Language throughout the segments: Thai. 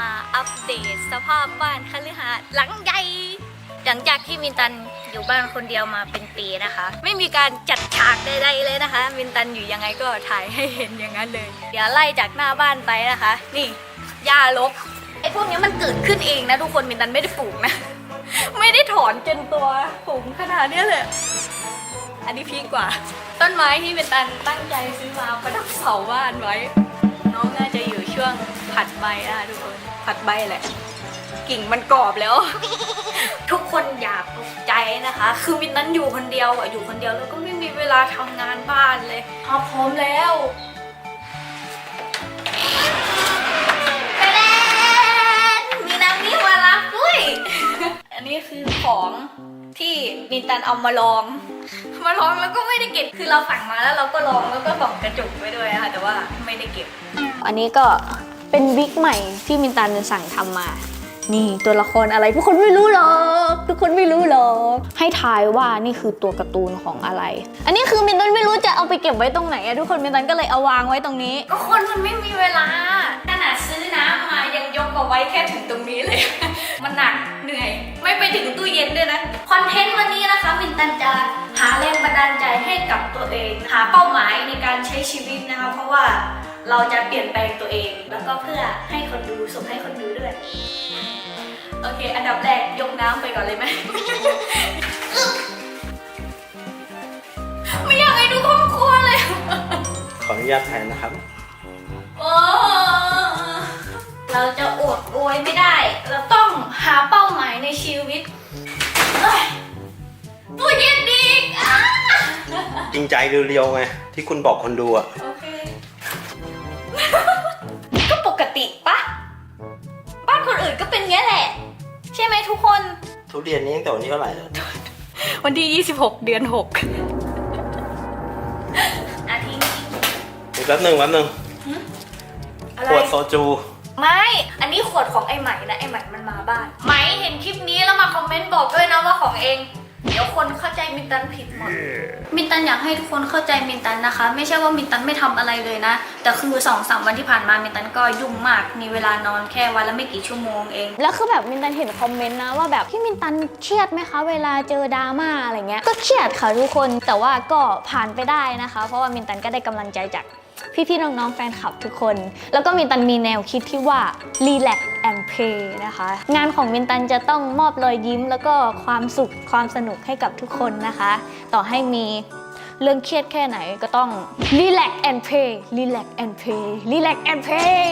มาอัปเดตสภาพบ้านคฤหาสน์หลังใหญ่หลังจากที่มินตันอยู่บ้านคนเดียวมาเป็นปีนะคะ ไม่มีการจัดฉากใดๆเลยนะคะ มินตันอยู่ยังไงก็ถ่ายให้เห็นอย่างนั้นเลย เดี๋ยวไล่จากหน้าบ้านไปนะคะ นี่หญ้ารกไอ้พวกนี้มันเกิดขึ้นเองนะทุกคนมินตันไม่ได้ปลูกนะ ไม่ได้ถอนจนตัวสูงขนาดนี้เลยอันนี้พีคกว่า ต้นไม้ที่เป็นตันตั้งใจซื้อมาประดับเสาบ้านไว้ น้องน่าจะอยู่ช่วงผัดใบอะทุกคน ผัดใบแหละ กิ่งมันกรอบแล้ว ทุกคนอยาตกใจนะคะ คือมินนั้นอยู่คนเดียวอะอยู่คนเดียวแล้วก็ไม่มีเวลาทำงานบ้านเลยพอพร้อมแล้วไปแล้วมีน้ำนี่มารับด้วย อันนี้คือของที่มินตันเอามาลอง มาลองแล้วก็ไม่ได้เก็บ คือเราสั่งมาแล้วเราก็ลองแล้วก็ส่องกระจกไว้ด้วยนะคะแต่ว่าไม่ได้เก็บ อันนี้ก็ เป็นวิกใหม่ที่มินตันสั่งทำมา นี่ตัวละครอะไรทุกคนไม่รู้หรอกทุกคนไม่รู้หรอกให้ทายว่านี่คือตัวการ์ตูนของอะไร อันนี้คือมินตันไม่รู้จะเอาไปเก็บไว้ตรงไหนอะทุกคนมินตันก็เลยเอาวางไว้ตรงนี้ ก็คนมันไม่มีเวลาขนาดซื้อน้ำมายังยกเอาไว้แค่ถึงตรงนี้เลย มันหนักเหนื่อย ไม่ไปถึงตู้เย็นด้วยนะคอนเทนต์วันนี้นะคะมินตันจะหาแรงบันดาลใจให้กับตัวเอง หาเป้าหมายในการใช้ชีวิตนะคะเพราะว่า เราจะเปลี่ยนแปลงตัวเอง แล้วก็เพื่อให้คนดูส่งให้คนดูด้วยโอเค อันดับแรกยกน้ำไปก่อนเลยไหม ไม่อยากให้ดูครอบครัวเลย ขออนุญาตถ่ายนะครับ โอ้เราจะอวดอวยไม่ได้ เราต้องหาเป้าหมายในชีวิตเอ้ยตู้เย็นดีกอะจริงใจเรียวๆไงที่คุณบอกคนดูอะ โอเค ก็ปกติปะ บ้านคนอื่นก็เป็นเงี้ยแหละ ใช่ไหมทุกคน ทุเรียนนี้ตั้งแต่วันที่เท่าไหร่แล้ววันที่ 26 เดือน 6 อาทิตย์นี้เดี๋ยวแป๊บหนึ่งแป๊บหนึ่งอะไร ขวดโซจู ไม่ อันนี้ขวดของไอ้ใหม่นะไอ้ใหม่มันมาบ้าน ไหมเห็นคลิปนี้แล้วมาคอมเมนต์บอกด้วยนะว่าของเอง เดี๋ยวคนเข้าใจมินตันผิดหมด มินตันอยากให้ทุกคนเข้าใจมินตันนะคะ ไม่ใช่ว่ามินตันไม่ทำอะไรเลยนะ แต่คือสองสามวันที่ผ่านมามินตันก็ยุ่งมาก มีเวลานอนแค่วันละไม่กี่ชั่วโมงเอง แล้วคือแบบมินตันเห็นคอมเมนต์นะว่าแบบพี่มินตันเครียดไหมคะ เวลาเจอดราม่าอะไรเงี้ย ก็เครียดค่ะทุกคน แต่ว่าก็ผ่านไปได้นะคะ เพราะว่ามินตันก็ได้กำลังใจจาก พี่ๆ น้องๆ แฟนคลับทุกคน แล้วก็มินตันมีแนวคิดที่ว่า relax and play นะคะ งานของมินตันจะต้องมอบรอยยิ้ม แล้วก็ความสุขความสนุกให้กับทุกคนนะคะ ต่อให้มีเรื่องเครียดแค่ไหนก็ต้อง relax and play relax and play relax and play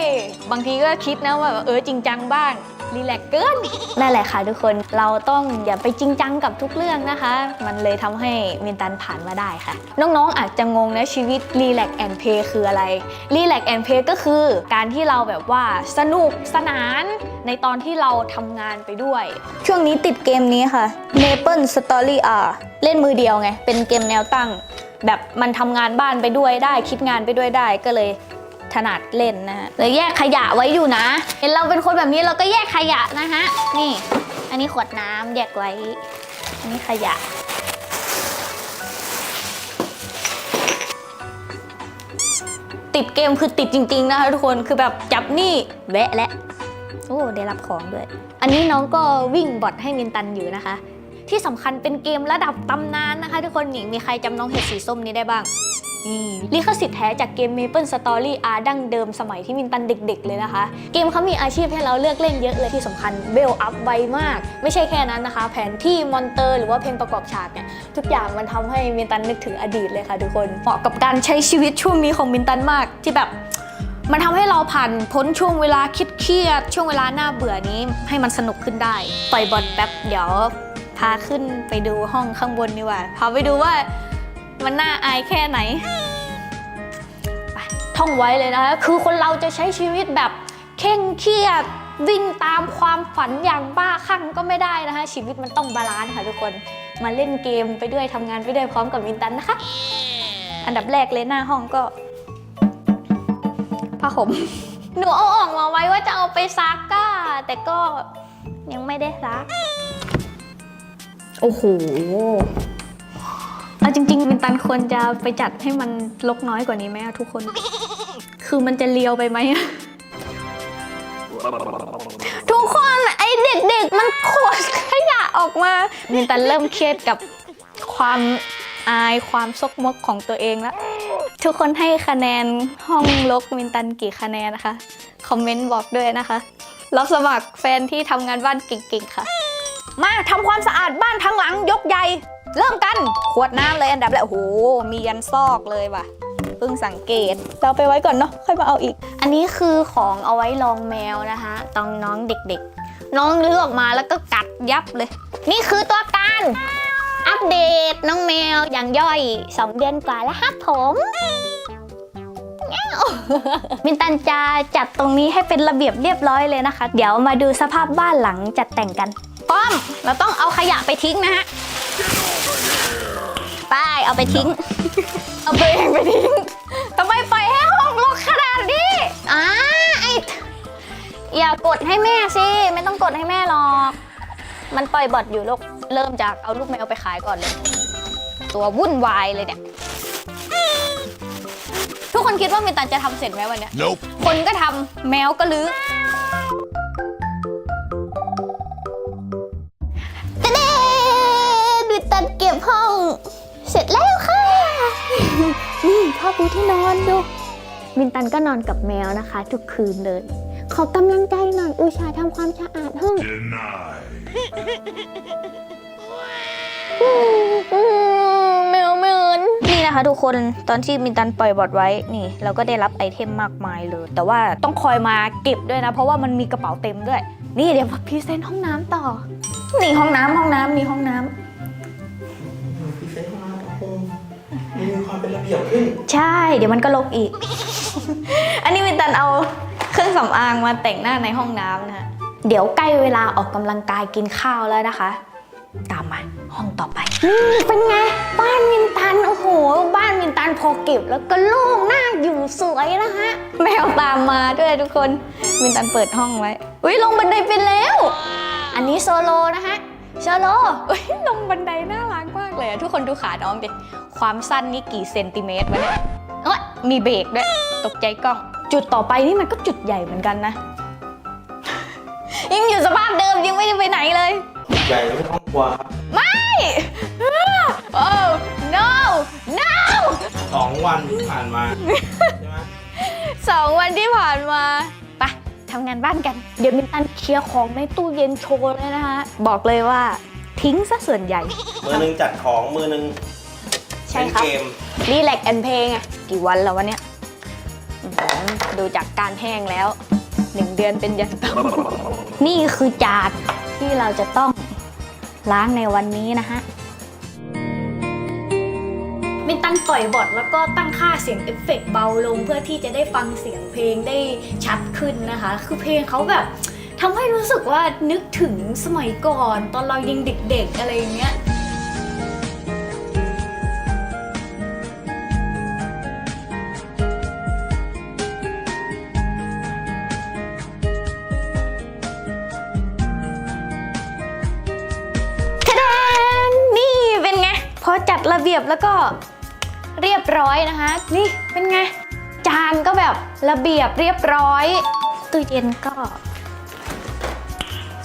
บางทีก็คิดนะว่าเออจริงจังบ้าง รีแลกเกินนั่นแหละค่ะทุกคนเราต้องอย่าไปจริงจังกับทุกเรื่องนะคะ มันเลยทำให้มินตันผ่านมาได้ค่ะ น้องๆอาจจะงงนะชีวิตรีแลกแอนเพย์คืออะไรรีแลกแอนเพย์ก็คือการที่เราแบบว่าสนุกสนานในตอนที่เราทำงานไปด้วย ช่วงนี้ติดเกมนี้ค่ะ Maple Story R เล่นมือเดียวไง เป็นเกมแนวตั้ง แบบมันทำงานบ้านไปด้วยได้ คิดงานไปด้วยได้ก็เลย ถนัดเล่นนะฮะเลยแยกขยะไว้อยู่นะ เห็นเราเป็นคนแบบนี้เราก็แยกขยะนะฮะ นี่ อันนี้ขวดน้ำแยกไว้ อันนี้ขยะ ติดเกมคือติดจริง ๆ นะคะทุกคน คือแบบจับนี่แวะและ โอ้ ได้รับของด้วย อันนี้น้องก็วิ่งบอทให้มินตันอยู่นะคะ ที่สำคัญเป็นเกมระดับตำนานนะคะ ทุกคนนี่มีใครจำน้องเห็ดสีส้มนี้ได้บ้าง ลิขสิทธิ์แท้จากเกม Maple Story R ดั้งเดิมสมัยที่มินตันเด็ก ๆ เลยนะคะ เกมเขามีอาชีพให้เราเลือกเล่นเยอะเลยที่สำคัญเวลอัพไวมาก ไม่ใช่แค่นั้นนะคะ แผนที่มอนเตอร์หรือว่าเพลงประกอบฉากเนี่ยทุกอย่างมันทำให้มินตันนึกถึงอดีตเลยค่ะทุกคนเหมาะกับการใช้ชีวิตช่วงนี้ของมินตันมากที่แบบมันทำให้เราผ่านพ้นช่วงเวลาคิดเครียด ช่วงเวลาหน่าเบื่อนี้ให้มันสนุกขึ้นได้ ปล่อยบอลแป๊บเดี๋ยวพาขึ้นไปดูห้องข้างบนดีกว่า พาไปดูว่า มันน่าอายแค่ไหนไปท่องไว้เลยนะคะคือคนเราจะใช้ชีวิตแบบเคร่งเครียดวิ่งตามความฝันอย่างบ้าคลั่งก็ไม่ได้นะคะ ชีวิตมันต้องบาลานซ์ค่ะทุกคนมาเล่นเกมไปด้วยทำงานไปด้วยพร้อมกับมินตันนะคะ อันดับแรกเลยหน้าห้องก็ผ้าห่มหนูเอาออกมาไว้ว่าจะเอาไปซักก้า แต่ก็ยังไม่ได้ซัก โอ้โห เอาจริงๆมินตันควรจะไปจัดให้มันลกน้อยกว่านี้ไหมอะทุกคน คือมันจะเลียวไปไหมอะมันโคตรขยะออกมามินตันเริ่มเครียดกับความอายความซกมกของตัวเองแล้ว ทุกคนให้คะแนนห้องลกมินตันกี่คะแนนนะคะ คอมเมนต์บอกด้วยนะคะ รับสมัครแฟนที่ทำงานบ้านเก่งๆค่ะ มาทำความสะอาดบ้านทั้งหลังยกใหญ่ เริ่มกัน ขวดน้ำเลยอันดับแรกโอ้โห มียันซอกเลยว่ะ เพิ่งสังเกต เราไปไว้ก่อนเนาะ ค่อยมาเอาอีก อันนี้คือของเอาไว้ลองแมวนะคะตองน้องเด็กๆ น้องเลือกมาแล้วก็กัดยับเลย นี่คือตัวการ อัปเดตน้องแมวอย่างย่อย 2 เดือนกว่าแล้วครับผมมินตันจะจัดตรงนี้ให้เป็นระเบียบเรียบร้อยเลยนะคะ เดี๋ยวมาดูสภาพบ้านหลังจัดแต่งกัน ป้อม เราต้องเอาขยะไปทิ้งนะฮะ ไปเอาไปทิ้ง เอาไปเองไปทิ้งทำไมปล่อยให้ห้องรกขนาดนี้อ่าไออย่ากดให้แม่สิ ไม่ต้องกดให้แม่หรอก มันปล่อยบอทอยู่ลูกเริ่มจากเอาลูกแมวไปขายก่อนเลย ตัววุ่นวายเลยเนี่ย ทุกคนคิดว่ามินตันจะทำเสร็จไหมวันเนี้ย Nope. คนก็ทำแมวก็ลื้อ ปูที่นอนดูมินตันก็นอนกับแมวนะคะ ทุกคืนเลย ขอกำลังใจหน่อยอุชาห์ทำความสะอาดห้อง Denied. แมวเหมือนนี่นะคะทุกคนตอนที่มินตันปล่อยบอดไว้นี่ เราก็ได้รับไอเทมมากมายเลย แต่ว่าต้องคอยมาเก็บด้วยนะ เพราะว่ามันมีกระเป๋าเต็มด้วย นี่เดี๋ยวมาพรีเซนต์ห้องน้ำต่อ นี่ห้องน้ำห้องน้ำนี่ห้องน้ำ มีความเป็นระเบียบขึ้น ใช่ เดี๋ยวมันก็ลกอีก อันนี้มินตันเอาเครื่องสำอางมาแต่งหน้าในห้องน้ำนะฮะเดี๋ยวใกล้เวลาออกกำลังกายกินข้าวแล้วนะคะ ตามมาห้องต่อไปนี่เป็นไง บ้านมินตันโอ้โห บ้านมินตันพอเก็บแล้วก็โล่งหน่าอยู่สวยนะฮะแมวตามมาด้วยทุกคนมินตันเปิดห้องไว้อุ้ยลงบันไดไปแล้ว อันนี้โซโลนะฮะ โซโลอุ้ยลงบันไดน่ารักมากเลยอะทุกคนดูขาน้องดิ ความสั้นนี่กี่เซนติเมตรวะเนี่ยเอ้ยมีเบรกด้วย ตกใจกล้อง จุดต่อไปนี่มันก็จุดใหญ่เหมือนกันนะยังอยู่สภาพเดิมยังไม่ได้ไปไหนเลย ใหญ่ไม่ต้องกลัวครับไม่โอ้ no no สองวันที่ผ่านมาใช่ไหมสองวันที่ผ่านมาไป ทำงานบ้านกัน เดี๋ยวมินตันเคลียร์ของในตู้เย็นโชว์เลยนะคะ บอกเลยว่าทิ้งซะส่วนใหญ่ มือหนึงจัดของมือหนึงใช่เล่นครับ เกมรีแลกแอนเพลงอะกี่วันแล้ววะเนี่ยอื้อหือดูจากการแห้งแล้วหนึ่งเดือนเป็นยันต่อนี่คือจานที่เราจะต้องล้างในวันนี้นะฮะ มินตันปล่อยบอทแล้วก็ตั้งค่าเสียงเอฟเฟกต์เบาลงเพื่อที่จะได้ฟังเสียงเพ ลงได้ชัดขึ้นนะคะ คือเพลงเขาแบบทำให้รู้สึกว่านึกถึงสมัยก่อน ตอนเรายังเด็กๆอะไรอย่างเงี้ยทะแดนนี่เป็นไงพอจัดระเบียบแล้วก็เรียบร้อยนะคะ นี่เป็นไง จานก็แบบ ระเบียบเรียบร้อย ตู้เย็นก็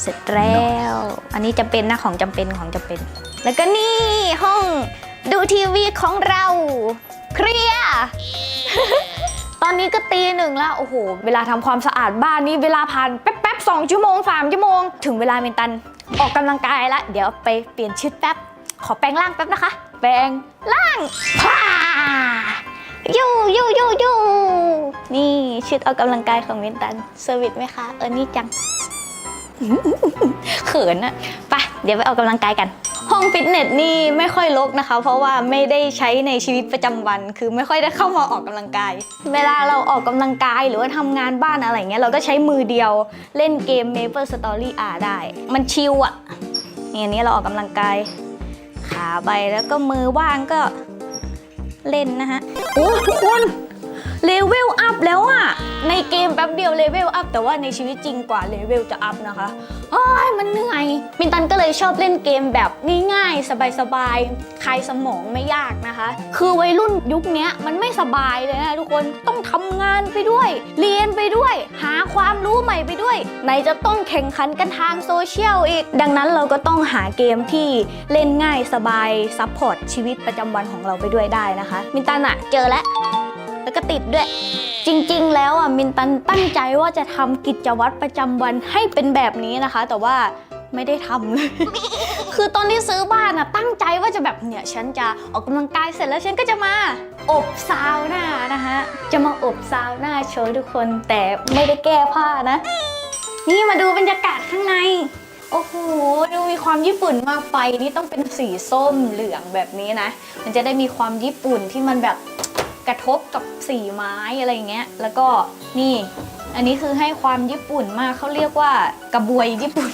เสร็จแล้ว อันนี้จำเป็นนะของจำเป็นของจำเป็น แล้วก็นี่ห้องดูทีวีของเรา เคลียร์ตอนนี้ก็ตีหนึ่งแล้วโอ้โห เวลาทำความสะอาดบ้านนี่เวลาผ่านแป๊บๆสองชั่วโมงสามชั่วโมง ถึงเวลาเมนตันออกกำลังกายละเดี๋ยวไปเปลี่ยนชุดแป๊บ ขอแปลงร่างแป๊บนะคะ แปลงร่างพ่า ยูยูยูยูนี่ชุดออกกำลังกายของเมนตันเซอร์วิสไหมคะ เออนี่จังเขินอะไปเดี๋ยวไปออกกำลังกายกัน ห้องฟิตเนสนี่ไม่ค่อยรกนะคะ เพราะว่าไม่ได้ใช้ในชีวิตประจำวัน คือไม่ค่อยได้เข้ามาออกกำลังกาย เวลาเราออกกำลังกายหรือว่าทำงานบ้านอะไรเงี้ยเราก็ใช้มือเดียวเล่นเกม Maple Story R ได้ มันชิลอะนี่อันนี้เราออกกำลังกาย ขาไปแล้วก็มือว่างก็ เล่นนะฮะ โอ้ทุกคนเลเวลอัพแล้วอะในเกมแป๊บเดียวเลเวลอัพแต่ว่าในชีวิตจริงกว่าเลเวลจะอัพนะคะโอ้ยมันเหนื่อยมินตันก็เลยชอบเล่นเกมแบบง่ายๆ สบายๆคลายสมองไม่ยากนะคะ คือวัยรุ่นยุคนี้มันไม่สบายเลยนะทุกคนต้องทำงานไปด้วย เรียนไปด้วย ห ความรู้ใหม่ไปด้วยไหนจะต้องแข่งขันกันทางโซเชียลอีก ดังนั้นเราก็ต้องหาเกมที่เล่นง่ายสบายซัพพอร์ตชีวิตประจำวันของเราไปด้วยได้นะคะ มินตันอะเจอแล้วแล้วก็ติดด้วย จริงๆ แล้วอะมินตันตั้งใจว่าจะทำกิจวัตรประจำวันให้เป็นแบบนี้นะคะ แต่ว่า ไม่ได้ทำเลย คือตอนที่ซื้อบ้านอะตั้งใจว่าจะแบบเนี่ยฉันจะออกกำลังกายเสร็จแล้วฉันก็จะมาอบซาวน่านะคะจะมาอบซาวน่าโชว์ทุกคนแต่ไม่ได้แก้ผ้านะ นี่มาดูบรรยากาศข้างใน โอ้โหดูมีความญี่ปุ่นมากไฟนี่ต้องเป็นสีส้มเหลืองแบบนี้นะ มันจะได้มีความญี่ปุ่นที่มันแบบกระทบกับสีไม้อะไรเงี้ย แล้วก็นี่ อันนี้คือให้ความญี่ปุ่นมากเขาเรียกว่ากระบวยญี่ปุ่น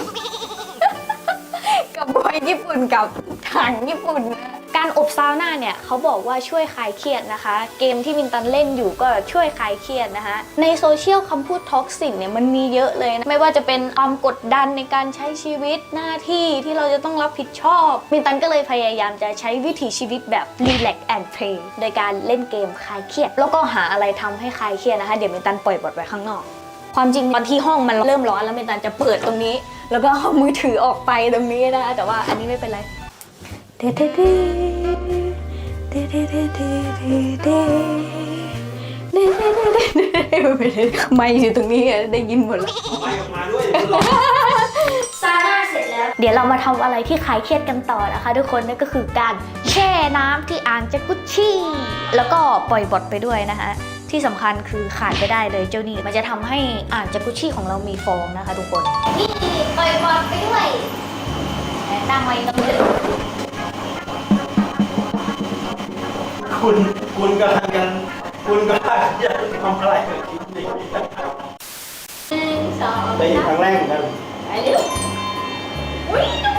กระบวยญี่ปุ่นกับถังญี่ปุ่นนะ การอบซาวน่าเนี่ยเขาบอกว่าช่วยคลายเครียดนะคะ เกมที่มินตันเล่นอยู่ก็ช่วยคลายเครียดนะคะในโซเชียลคำพูดท็อกซิกเนี่ยมันมีเยอะเลยนะไม่ว่าจะเป็นความกดดันในการใช้ชีวิตหน้าที่ที่เราจะต้องรับผิดชอบมินตันก็เลยพยายามจะใช้วิถีชีวิตแบบ relax and play โดยการเล่นเกมคลายเครียด แล้วก็หาอะไรทำให้คลายเครียดนะคะเดี๋ยวมินตันปล่อยบทไว้ข้างนอก ความจริงตอนที่ห้องมันเริ่มร้อนแล้วมินตันจะเปิดตรงนี้ แล้วก็เอามือถือออกไปตรงนี้นะคะแต่ว่าอันนี้ไม่เป็นไรเดเดเดเดเดเดเดเดเดเดเดไม่อยู่ตรงนี้ได้ยินหมดแล้วไปออกมาด้วยเดี๋ยวคุณรอซาน่าเสร็จแล้ว เดี๋ยวเรามาทำอะไรที่คลายเครียดกันต่อนะคะ ทุกคนนั่นก็คือการแช่น้ำที่อ่างจากุชชี่ แล้วก็ปล่อยบทไปด้วยนะคะ ที่สำคัญคือขาดไม่ได้เลยเจ้านี่มันจะทำให้อ่างจากุชชี่ของเรามีฟองนะคะ ทุกคนนี่ปล่อยบอลไปด้วยตั้งไว้ตรงนี้คุณคุณกำลังกันคุณกำลังจะทำอะไรกับคลิปนี้หนึ่งสองได้ยินครั้งแรกเหมือนกันไปเร็ว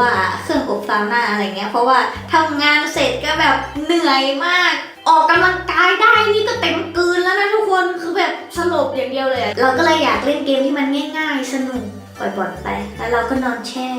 ว่าเครื่องอบซาวน่าอะไรเงี้ยเพราะว่าทำงานเสร็จก็แบบเหนื่อยมาก ออกกำลังกายได้นี่ก็เต็มกืนแล้วนะทุกคนคือแบบสลบอย่างเดียวเลย เราก็เลยอยากเล่นเกมที่มันง่าย ๆ สนุกปล่อยบอลไป แล้วเราก็นอนแช่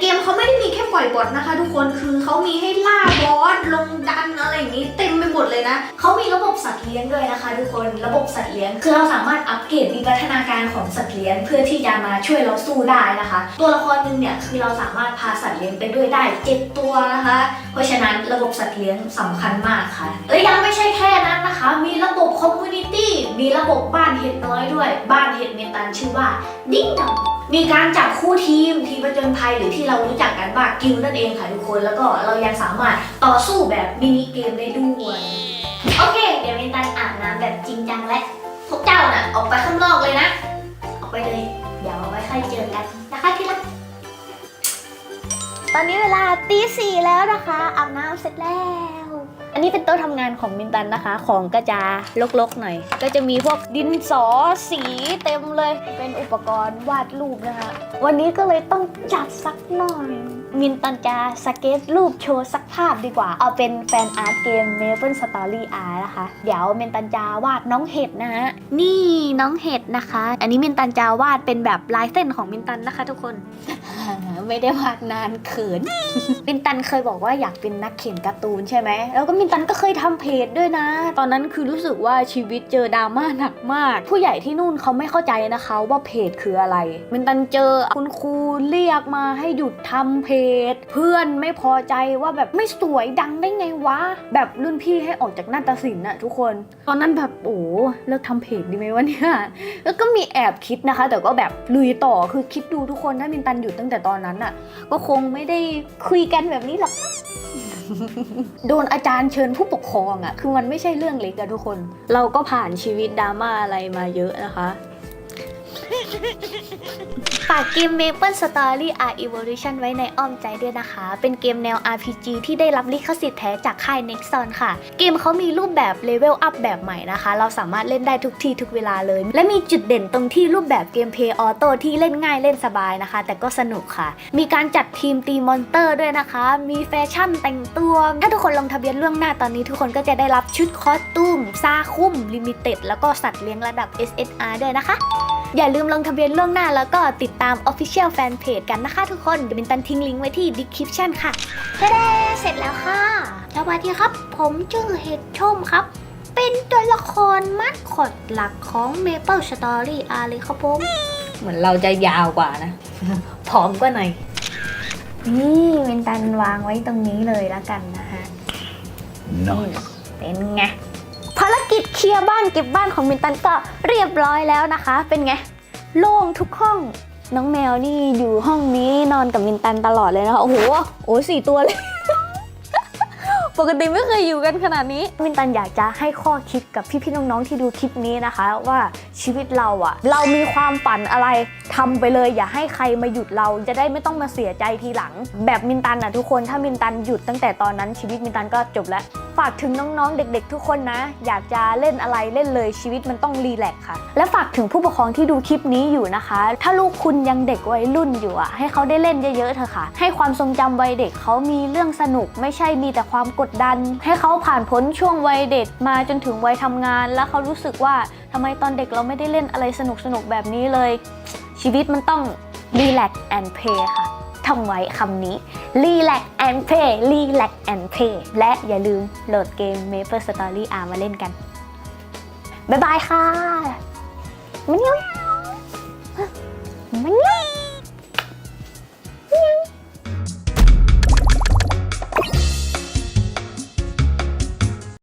เกมเขาไม่ได้มีแค่ปล่อยบอลนะคะ ทุกคนคือเขามีให้ล่าบอสลงดันอะไรอย่างนี้เต็มไปหมดเลยนะ เขามีระบบสัตว์เลี้ยงด้วยนะคะ ทุกคนระบบสัตว์เลี้ยง คือเราสามารถอัปเกรดวิวัฒนาการของสัตว์เลี้ยง เพื่อที่จะมาช่วยเราสู้ได้นะคะ ตัวละครหนึ่งเนี่ยคือเราสามารถพาสัตว์เลี้ยงไปด้วยได้เจ็ดตัวนะคะ เพราะฉะนั้นระบบสัตว์เลี้ยงสำคัญมากค่ะและยังไม่ใช่แค่นั้นนะคะ มีระบบคอมมูนิตี้มีระบบบ้านเห็ดน้อยด้วย บ้านเห็ดเมตันชื่อว่า ดิ้งดองมีการจับคู่ทีมทีมประจนภัยหรือที่เรารู้จักกันว่ากิลนั่นเองค่ะทุกคน แล้วก็เรายังสามารถต่อสู้แบบมินิเกมได้ด้วย โอเค เดี๋ยวมินตันอาบน้ำแบบจริงจังและพวกเจ้าน่ะออกไปข้างนอกเลยนะ ออกไปเลย เดี๋ยวเอาไว้ค่อยเจอกันนะคะที่รักตอนนี้เวลาตีสี่แล้วนะคะอาบน้ำเสร็จแล้ว อันนี้เป็นโต๊ะทำงานของมินตันนะคะ ของก็จะลกๆหน่อย ก็จะมีพวกดินสอสีเต็มเลย เป็นอุปกรณ์วาดรูปนะคะ วันนี้ก็เลยต้องจัดสักหน่อย มินตันจะสเก็ตรูปโชว์สักภาพดีกว่า เอาเป็นแฟนอาร์ตเกม Maple Story Art นะคะ เดี๋ยวมินตันจะวาดน้องเห็ดนะฮะ นี่น้องเห็ดนะคะ อันนี้มินตันจะวาดเป็นแบบลายเส้นของมินตันนะคะทุกคน ไม่ได้วาดนานเขิน มินตันเคยบอกว่าอยากเป็นนักเขียนการ์ตูนใช่ไหม แล้วก็มินตันก็เคยทำเพจด้วยนะ ตอนนั้นคือรู้สึกว่าชีวิตเจอดราม่าหนักมาก ผู้ใหญ่ที่นู่นเขาไม่เข้าใจนะคะ ว่าเพจคืออะไร มินตันเจอคุณครูเรียกมาให้หยุดทำเพจเพื่อนไม่พอใจว่าแบบไม่สวยดังได้ไงวะ แบบรุ่นพี่ให้ออกจากนาฏศิลป์อะทุกคน ตอนนั้นแบบโอ้เลิกทำเพจดีไหมวะเนี่ย แล้วก็มีแอบคิดนะคะ แต่ก็แบบลุยต่อคือคิดดูทุกคนถ้ามินตันหยุดตั้งแต่ตอนนั้นน่ะก็คงไม่ได้คุยกันแบบนี้หรอกโดนอาจารย์เชิญผู้ปกครองอะคือมันไม่ใช่เรื่องเล็กอะทุกคน เราก็ผ่านชีวิตดราม่าอะไรมาเยอะนะคะ ฝากเกม Maple Story R Evolution ไว้ในอ้อมใจด้วยนะคะ เป็นเกมแนว RPG ที่ได้รับลิขสิทธิ์แท้จากค่าย Nexon ค่ะ เกมเขามีรูปแบบเลเวลอัพแบบใหม่นะคะ เราสามารถเล่นได้ทุกที่ทุกเวลาเลย และมีจุดเด่นตรงที่รูปแบบเกมเพย์ออโต้ที่เล่นง่ายเล่นสบายนะคะ แต่ก็สนุกค่ะ มีการจัดทีมตีมอนเตอร์ด้วยนะคะ มีแฟชั่นแต่งตัว ถ้าทุกคนลงทะเบียนล่วงหน้าตอนนี้ทุกคนก็จะได้รับชุดคอสตูมซาคุ้มลิมิเต็ดแล้วก็สัตว์เลี้ยงระดับ SSR ด้วยนะคะ อย่าลืมลงทะเบียนล่วงหน้าแล้วก็ติดตาม Official Fanpage กันนะคะทุกคน เดี๋ยวมินตันทิ้งลิงก์ไว้ที่ description ค่ะเด้เสร็จแล้วค่ะ สวัสดีครับ ผมชื่อเห็ดชมครับ เป็นตัวละครมัดขดหลักของ Maple Story อาเลยครับผมเหมือนเราจะยาวกว่านะพร้อมกว่าหน่อย นี่มินตันวางไว้ตรงนี้เลยแล้วกันนะฮะ Nice. เป็นไง ภารกิจเคลียร์บ้านเก็บบ้านของมินตันก็เรียบร้อยแล้วนะคะ เป็นไง โล่งทุกห้อง น้องแมวนี่อยู่ห้องนี้นอนกับมินตันตลอดเลยนะคะ โอ้โห โอ้สี่ตัวเลย ปกติไม่เคยอยู่กันขนาดนี้ มินตันอยากจะให้ข้อคิดกับพี่ๆน้องๆที่ดูคลิปนี้นะคะ ว่า ชีวิตเราอะเรามีความฝันอะไรทำไปเลย อย่าให้ใครมาหยุดเราจะได้ไม่ต้องมาเสียใจทีหลัง แบบมินตันอะทุกคนถ้ามินตันหยุดตั้งแต่ตอนนั้นชีวิตมินตันก็จบแล้วฝากถึงน้องๆ เด็กๆ ทุกคนนะ อยากจะเล่นอะไรเล่นเลยชีวิตมันต้องรีแลกค่ะ และฝากถึงผู้ปกครองที่ดูคลิปนี้อยู่นะคะ ถ้าลูกคุณยังเด็กวัยรุ่นอยู่อะให้เขาได้เล่นเยอะๆเถอะค่ะ ให้ความทรงจำวัยเด็กเขามีเรื่องสนุก ไม่ใช่มีแต่ความกดดัน ให้เขาผ่านพ้นช่วงวัยเด็กมาจนถึงวัยทำงาน แล้วเขารู้สึกว่าทำไมตอนเด็กเราไม่ได้เล่นอะไรสนุกๆแบบนี้เลย ชีวิตมันต้อง relax and play ค่ะท่องไว้คำนี้ relax and play relax and play และอย่าลืมโหลดเกม Maple Story R มาเล่นกัน บ๊ายบายค่ะมันยัง